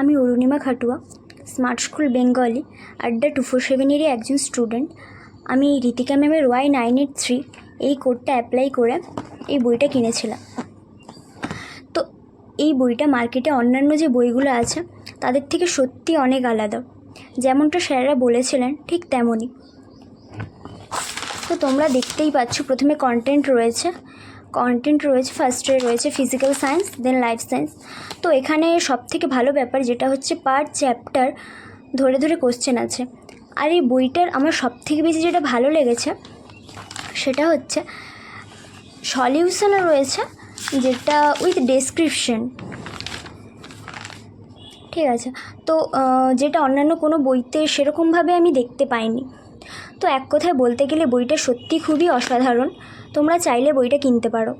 আমি Arunima Khatua smart school Bengali Adda two four সেভেনেরই একজন student আমি রীতিকা ম্যামের ওয়াই নাইন এইট থ্রি এই কোডটা অ্যাপ্লাই করে এই বইটা কিনেছিলাম। তো এই বইটা মার্কেটে অন্যান্য যে বইগুলো আছে, তাদের থেকে সত্যি অনেক আলাদা। যেমনটা স্যারেরা বলেছিলেন, ঠিক তেমনই। তো তোমরা দেখতেই পাচ্ছ, প্রথমে কন্টেন্ট রয়েছে। কন্টেন্ট রয়েছে ফার্স্টে রয়েছে physical science then life science তো এখানে সব থেকে ভালো ব্যাপার যেটা হচ্ছে পার চ্যাপ্টার ধরে ধরে কোশ্চেন আছে। আর এই বইটার আমার সব থেকে বেশি যেটা ভালো লেগেছে সেটা হচ্ছে সলিউশনও রয়েছে যেটা উইথ ডেসক্রিপশন ঠিক আছে? তো যেটা অন্যান্য কোনো বইতে সেরকমভাবে আমি দেখতে পাইনি। তো এক কথায় বলতে গেলে বইটা সত্যি খুবই অসাধারণ। তোমরা চাইলে বইটা কিনতে পারো।